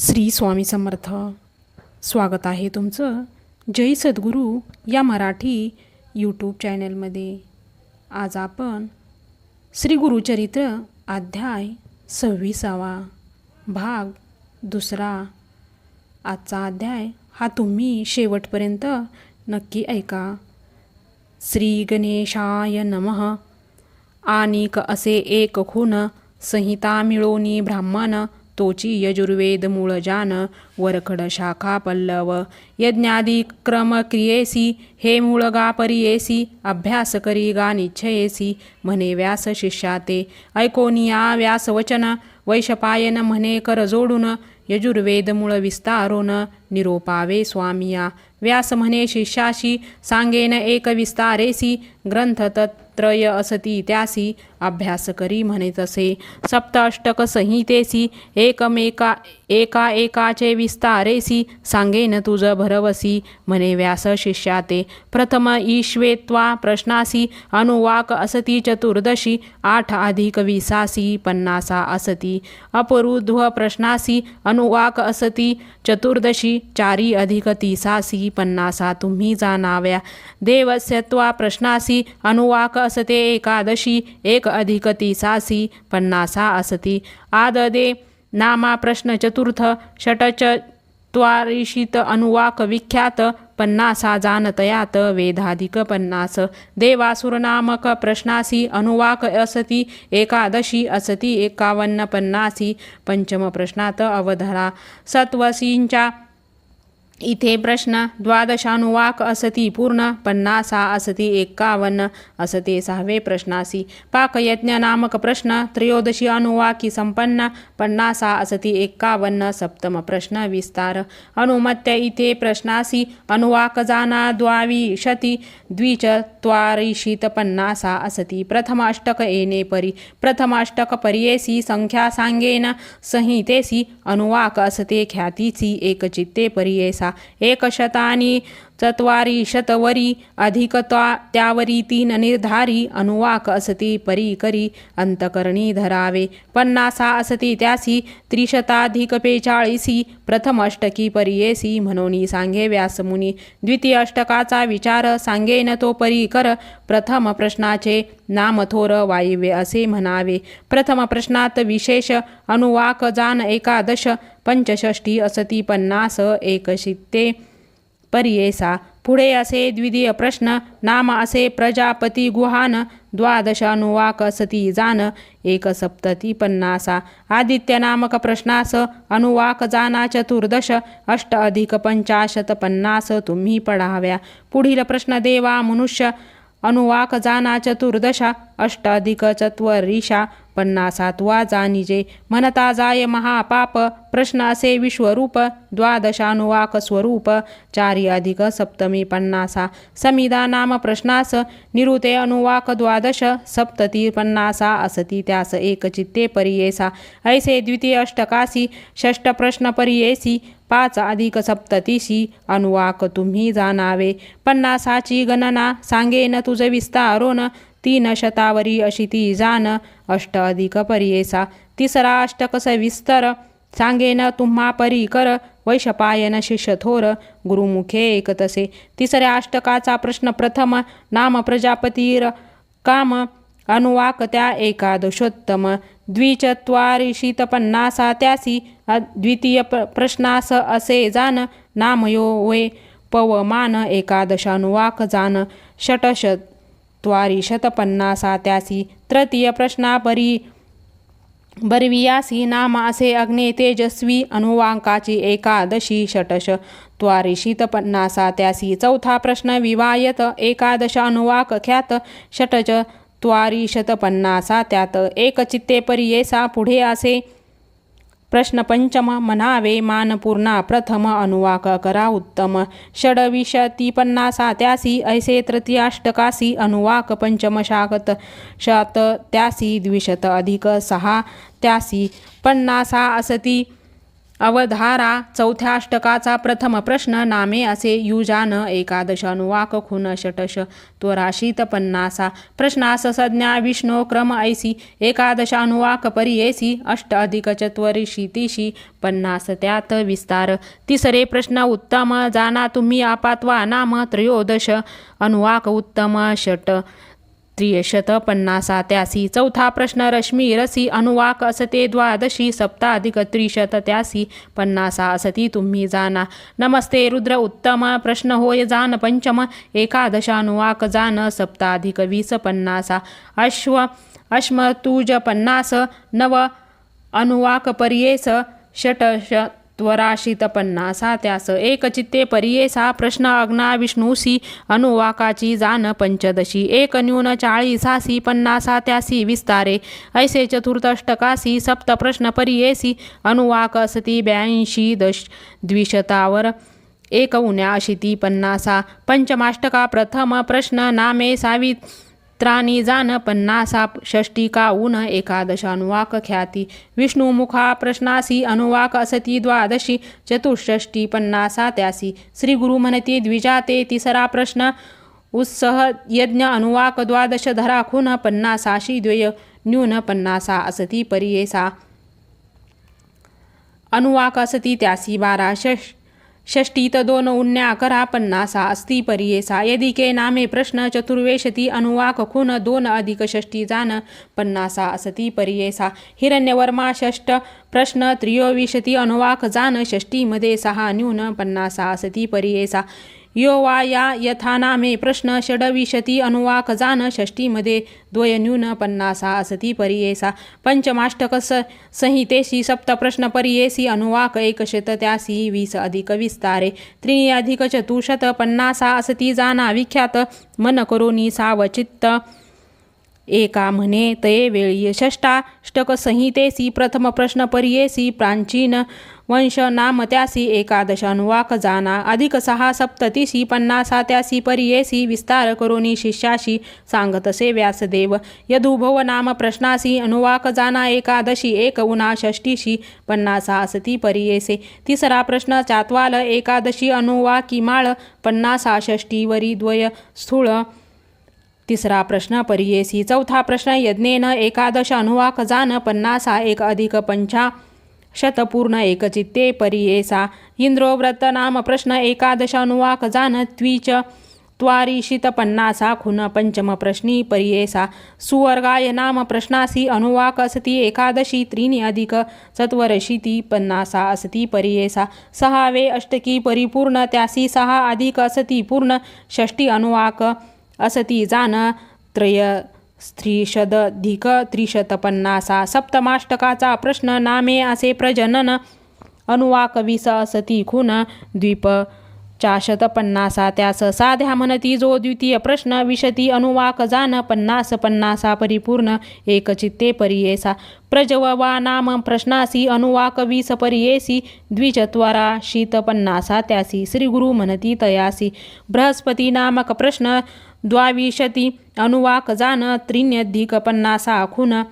श्री स्वामी समर्थ. स्वागत आहे तुमचं जय सद्गुरू या मराठी यूट्यूब चॅनलमध्ये आज आपण श्री गुरुचरित्र अध्याय सव्वीसावा भाग दुसरा. आजचा अध्याय हा तुम्ही शेवटपर्यंत नक्की ऐका. श्री गणेशाय नमः. आनिक असे एक खून संहिता मिळोनी ब्राह्मण तोची यजुर्वेद मूळ जान वरखड शाखा पल्लव। यज्ञादी क्रम क्रियेसी हे मूळ गा परियेसी अभ्यास करी गा निश्चयेसी म्हणे व्यास शिष्याते। ऐकोनिया व्यास वचन वैशपायन म्हणे कर जोडून यजुर्वेद मूळ विस्तारोन। निरोपावे स्वामिया। व्यास म्हणे शिष्याशी सांगेन एक विस्तारेसी ग्रंथ तत्रय असती त्यासी अभ्यास करी म्हणे तसे। सप्ताष्टक संहितेसी एकमेका एका एकाचे विस्तारेसी सांगेन तुझ भरवसी म्हणे व्यास शिष्याते। प्रथम ईश्वेत्वा प्रश्नासी अनुवाक असती चतुर्दशी आठ अधिक विसासी पन्नासा असती। अपरुध्व प्रश्नासी अनुवाक असती चतुर्दशी चारी अधिक तिसासी पन्नासा तुम्ही जाणाव्या देवस्यत्वा प्रश्नासी अनुवाक असते एकादशी एक अधिक तिसासी पन्नासा असती। आददे नामा प्रश्न चतुर्थ षटच त्वारिषित अनुवाक विख्यात पन्नासा जानतयात वेधाधिक पन्नास। देवासुरनामक प्रश्नासी अनुवाक असती एकादशी असती एकावन्न पन्नासी पंचम प्रश्नात अवधरा। सत्वसींच्या इथे प्रश्न द्वादशानुवाक असती पूर्ण पन्नासा असती एक्कावन्न असते सहावे प्रश्नासी. पाकयज्ञ नामक प्रश्न त्रयोदशी अनुवाकी संपन्न पन्नासा असती एक्कावन्न सप्तम प्रश्न विस्तार. अनुमत्य इथे प्रश्नासी अनुवाक जाना द्वाविशती द्विचत्वारिशीत पन्नासा असती. प्रथम अष्टक येणे परी. प्रथम अष्टक पर्येसी संख्या सांगेन संहितेसी अनुवाक असते ख्यातीची एकचित्ते पर्येसा. एकशतानी चत्वारी शतवरी अधिकता त्यावरी तीन निर्धारी अनुवाक असती परी करी अंतकरणी धरावे। पन्नासा असती त्यासी त्रिशताधिक पेचाळीसी प्रथम अष्टकी परियेसी म्हणोनी सांगे व्यासमुनी। द्वितीय अष्टकाचा विचार सांगेन तो परी कर प्रथम प्रश्नाचे नाम थोर वायव्य असे म्हणावे। प्रथम प्रश्नात विशेष अनुवाक जान एकादश पंचषष्टी असती पन्नास एकशित्ते। पर्येसा पुढे असे द्वितीय प्रश्न नाम असे प्रजापती गुहान द्वादश अनुवाक असती जान एक सप्तती पन्नासा आदित्य नामक प्रश्नास अनुवाक जाना चतुर्दश अष्ट अधिक पंचाशत पन्नास तुम्ही पढाव्या. पुढील प्रश्न देवा मनुष्य अनुवाक जाना चतुर्दशा अष्टाधिक अधिक पन्नासात पन्नासात्वा जानिजे म्हणता जाय महापाप प्रश्न असे विश्वरूप द्वादशानुवाक स्वरूप चारी अधिक सप्तमी पन्नासा समिदा नाम प्रश्नास निरुते अनुवाक द्वादश सप्तती पन्नासा असती त्यास एकचित्ते परियेसा। ऐसे द्वितीय अष्टकासी षष्ट प्रश्न परियेसी पाच अधिक सप्ततीशी अनुवाक तुम्ही जाणावे। पन्नासाची गणना सांगेन तुझ विस्तारोन तीन शतावरी अशी ती जान अष्ट अधिक परियेसा. तिसरा अष्टक विस्तर सांगेन तुम्हा परी कर वैशपायन शिष्य थोर गुरुमुखे एकतसे तिसऱ्या अष्टकाचा प्रश्न प्रथम नाम प्रजापतीर काम अनुवाक त्या एकादशोत्तम. द्विचत्वारिशीत पन्नासा त्यासी द्वितीय प प्रश्नास असे जान नामयो वे पवमान एकादशानुवाक जान. षटश त्वारी शतपन्नासा त्यासी तृतीय प्रश्नापरी बरवियासी नाम असे अग्ने तेजस्वी अनुवांकाची एकादशी षटश त्वारी शीतपन्नासा त्यासी चौथा प्रश्न विवायत एकादश अनुवाक ख्यात षटच त्वारी शतपन्नासा त्यात एकचित्ते परियेसा पुढे असे प्रश्न पंचम म्हणावे मानपूर्णा प्रथम अनुवाक करा उत्तम। षडविशती पन्नासा त्यासी ऐसे तृतीयाष्टकासी अनुवाक पंचम शाकत शत त्यासी द्विशत अधिक सहा त्यासी पन्नासा असती अवधारा चौथ्या अष्टकाचा प्रथम प्रश्न नामे असे युजान एकादश अनुवाक खुन षटश त्वराशीत पन्नासा. प्रश्नास संज्ञा विष्णो क्रम ऐसी. एकादश अनुवाक परियेसी. अष्ट अधिक चत्वरिशीतिशी पन्नास त्यात विस्तार. तिसरे प्रश्न उत्तम. जाना तुम्ही आपात्वा नाम त्रयोदश. अनुवाक उत्तम षट. त्रियशत पन्नासा त्यासी चौथा प्रश्न रश्मी रसी अनुवाक असते द्वादशी सप्ताधिक त्रिशत त्यासी पन्नासा असती तुम्ही जाना. नमस्ते रुद्र उत्तम प्रश्न होय जान पंचम एकादश अनुवाक जान सप्ताधिक वीस पन्नासा. अश्व अश्म तुज पन्नास नव अनुवाक पर्येस षट त्वराशीत पन्नासा त्यास एकचित्ते चित्ते पर्येसा प्रश्न अग्ना विष्णूसी अनुवाकाची जान पंचदशी एक न्यून चाळीसासी पन्नासा त्यासी विस्तारे ऐसे चतुर्थष्टकासी सप्त प्रश्न परियेसी अनुवाक असती ब्याऐंशी दश द्विशतावर एक उण्या अशिती पन्नासा पंचमाष्टका प्रथम प्रश्न नामे सावित त्राणी जान पन्नासा षष्टिका ऊन एकादश अनुवाक ख्याती विष्णुमुखा प्रश्नासी अनुवाक असती द्वादशी। चतुष्षष्टी पन्नासा त्यासी। श्री गुरु म्हणती द्विजाते तिसरा प्रश्न। उत्सह यज्ञ अनुवाक द्वादश धरा खून पन्नासाशी द्वय। न्यून पन्नासा असती परियेसा अनुवाक असती त्यासी बारा षष्ट षष्टीत दोन करा पन्नासा अस्ति परियेसा। यदिके नामे प्रश्न चतुर्वेशति अनुवाक खून दोन अधिक षष्टी जान पन्नासा असती परियेसा। हिरण्यवर्मा षष्ट प्रश्न त्रियोविशती अनुवाक जान षष्टीमध्ये सहा न्यून पन्नासा असती परियेसा। यो वा या यथानामे प्रश्न षडविशती अनुवाक जान षष्टीमध्ये द्वयन्यून पन्नासा असती परियेसा। पंचमाष्टक स संहितेशी सप्त प्रश्न परियेसी अनुवाक एकशत त्यासी वीस अधिक विस्तारे। त्रिणी अधिक चतुशत पन्नासा असती जाना विख्यात। मन करोनी सावचित्त। एका म्हणे तये वेळी षष्टाष्टक संहितेसी प्रथम प्रश्न परियेसी प्राचीन वंश नाम त्यासी एकादश अनुवाक जाना अधिक सहा सप्ततीशी पन्नासा त्यासी परियेसी विस्तार करोनी शिष्याशी सांगतसे व्यासदेव यदुभव नाम प्रश्नासी अनुवाक जाना एकादशी एक उना षष्टीशी पन्नासा असती परियेसे तिसरा प्रश्न चात्वाल एकादशी अनुवाकी माळ पन्नासा षष्टीवरी द्वय स्थूळ तिसरा प्रश्न परियेसी चौथा प्रश्न यज्ञेन एकादश अनुवाक जान पन्नासा एक अधिक पंचा शतपूर्ण एकचित्ते परियेसा। इंद्रोव्रत नाम प्रश्न एकादश अनुवाक जान त्विच त्वारिशित पन्नासा खुन पंचम प्रश्नी परियेसा। सुवर्गाय नाम प्रश्नासी अनुवाक असती एकादशी त्रीणी अधिक चत्वरशीती पन्नासा असती परियेसा। सहावे अष्टकी परिपूर्ण त्यासी सहा अधिक असती पूर्ण षष्टी अनुवाक असति जान त्रय स्त्रीशदधिक त्रिशतपन्नासा सप्तमाष्टकाचा प्रश्न नामे असे प्रजनन अनुवाक वीस असती खून द्वीप चाशत पन्नासा त्यास साध्या म्हणती जो द्वितीय प्रश्न विशती अनुवाक जान पन्नास पन्नासा परिपूर्ण एकचित्ते परियेसा प्रजव वा नाम प्रश्नासी अनुवाक वीस परियेसी द्विचत्वरा शीत पन्नासा त्यासी श्रीगुरु म्हणती तयासी बृहस्पती नामक प्रश्न द्वाविशती अनुवाक जान त्रिण्यधिक पन्नासा खून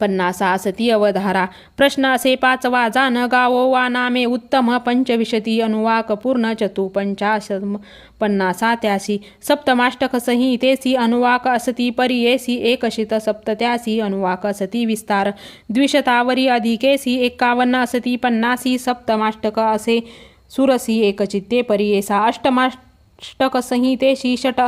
पन्नासा अवधारा। प्रश्न असे पाचवा जान गावो वा नामे उत्तम पंचविशती अनुवाक पूर्ण चतु पंचाशत पन्नासा त्यासी। सप्तमाष्टक संहितेसी अनुवाक असती परियेसी एकशित सप्तत्यासी अनुवाक असती विस्तार। द्विशतावरी अधिकेसी एकावन्न असती पन्नासी। सप्तमाष्टक असे सुरसी एकचित्ते परियेसा। अष्टमाष्ट संहितेशी षट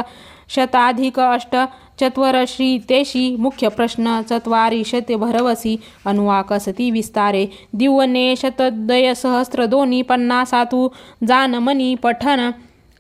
शताधिक अष्ट चत्वरशीतेशी मुख्य प्रश्न चत्वारी शते भरवसी अनुवाकसती विस्तारे दिवने शतदय सहस्र दोन्ही जान जानमनी पठन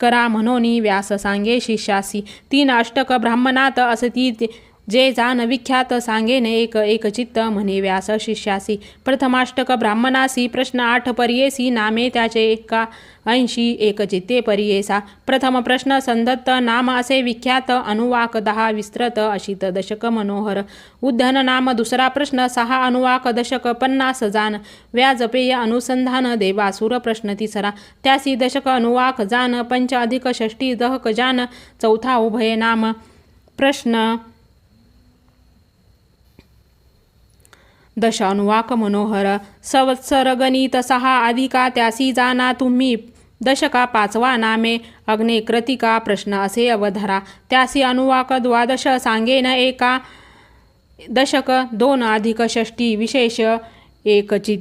करा म्हणोनी व्यास सांगे शिष्यासी तीन अष्टक ब्राह्मणात असती ते- जे जान विख्यात सांगेन एक एकचित्त म्हणे व्यास शिष्यासी. प्रथमाष्टक ब्राह्मणासी प्रश्न आठ परियेसी नामे त्याचे एका ऐंशी एकचित्ते परियेसा. प्रथम प्रश्न संदत्त नाम असे विख्यात अनुवाक दहा विस्तृत अशित दशक मनोहर. उद्धन नाम दुसरा प्रश्न सहा अनुवाक दशक पन्नास जान. व्याजपेय अनुसंधान देवासुर प्रश्न तिसरा. त्यासी दशक अनुवाक जान पंच अधिक षष्टी दहक जान. चौथा उभय नाम प्रश्न दश अनुवाक मनोहर सवत्सरगणित सहा अधिका त्यासी जाना तुम्ही. दशका पाचवा नामे अग्ने कृतिका प्रश्न असे अवधारा. त्यासी अनुवाक द्वादश सांगेन एका. दशक दोन अधिक षष्टी विशेष एकचित.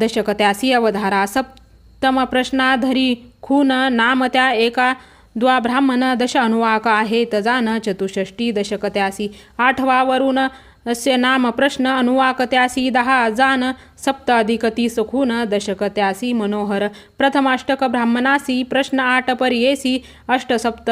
दशक त्यासी अवधारा. सप्तम प्रश्नाधरी खून नाम त्या एका. द्वाब्राह्मण दश अनुवाक आहेत जान चतुष्षष्टी दशक त्यासी. आठवा वरुण अस्य नाम प्रश्न अनुवाक त्यासी दहा जान सप्त अधिक तीस खून दशक त्यासी मनोहर। प्रथमाष्टक ब्राह्मणासी प्रश्न आठ परियेसी अष्ट सप्त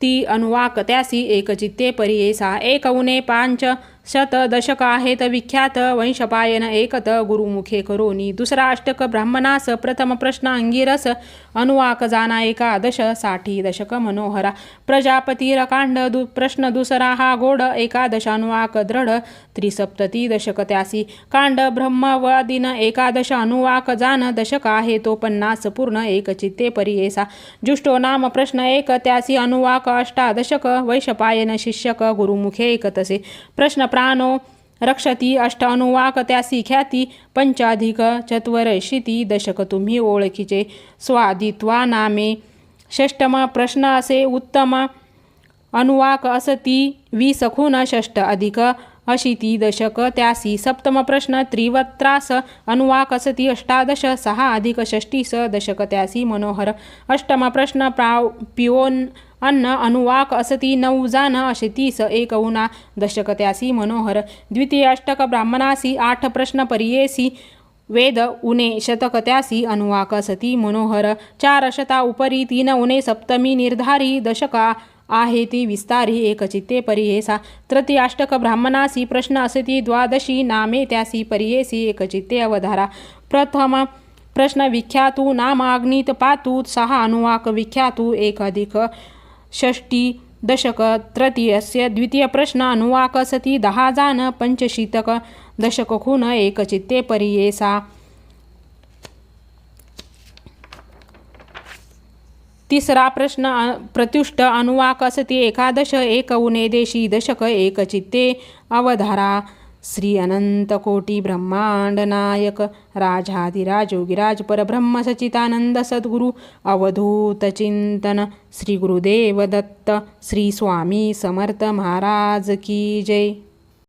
ती अनुवाक त्यासी एकचित्ते परियेसा एक उणे पांच शत दशक आहेत विख्यात वंशपायन एकत गुरुमुखे करोनी. दुसरा अष्टक ब्राह्मणास प्रथम प्रश्न अंगिरस अनुवाक जाना एकादशसाठी दशक मनोहरा. प्रजापती कांड दु प्रश्न दुसरा हा गोड एकादश अनुवाक दृढ त्रिसप्तती दशक त्यासी. कांड ब्रह्मवादिन एकादश अनुवाक जान दशक आहे तो पन्नास पूर्ण एकचित्ते परियेसा जुष्टो नाम प्रश्न एक त्यासी अनुवाक अष्टादशक वैशपायन शिष्यक गुरुमुखे एकतसे. प्रश्न प्राणो रक्षती अष्टानुवाक त्यासी ख्याती पंचाधिक चत्वरशीती दशक तुम्ही ओळखीचे. स्वादित्वा नामे षष्टम प्रश्न असे उत्तम अनुवाक असती वीस खून षष्ट अधिक अशीती दशक त्यासी सप्तम प्रश्न त्रिवत्रास अनुवाक असती अष्टादश सहा अधिक षष्टीस दशक त्यासी मनोहर. अष्टम प्रश्न प्राव पिओन अन्न अनुवाक असती नऊ जान असे तीस एक उना दशक त्यासी मनोहर द्वितीय अष्टक ब्राह्मणासी आठ प्रश्न परियेसी वेद उने शतक त्यासी अनुवाक असती मनोहर चार शता उपरी तीन उने सप्तमी निर्धारी दशका आहे ती विस्तारी एकचित्ते परियेसा तृतीयाष्टक ब्राह्मणासी प्रश्न असती द्वादशी नामे त्यासी परियेसी एकचित्ते अवधारा प्रथम प्रश्न विख्यातू नाम अग्नित पातू सहा अनुवाक विख्यातू एक अधिक षष्टी दशक तृतीयस्य द्वितीय प्रश्न अनुवाक सती दहा जान पंचशीतक एकचित्ते परियेसा। तिसरा प्रश्न प्रत्युष्ट अनुवाक असती एकादश एक उणे देशी दशक एकचित्ते अवधारा। श्री अनंत कोटी ब्रह्मांड नायक राजाधिराज योगिराज परब्रह्म सचितानंद सद्गुरु अवधूत चिंतन श्री गुरुदेव दत्त श्री स्वामी समर्थ महाराज की जय।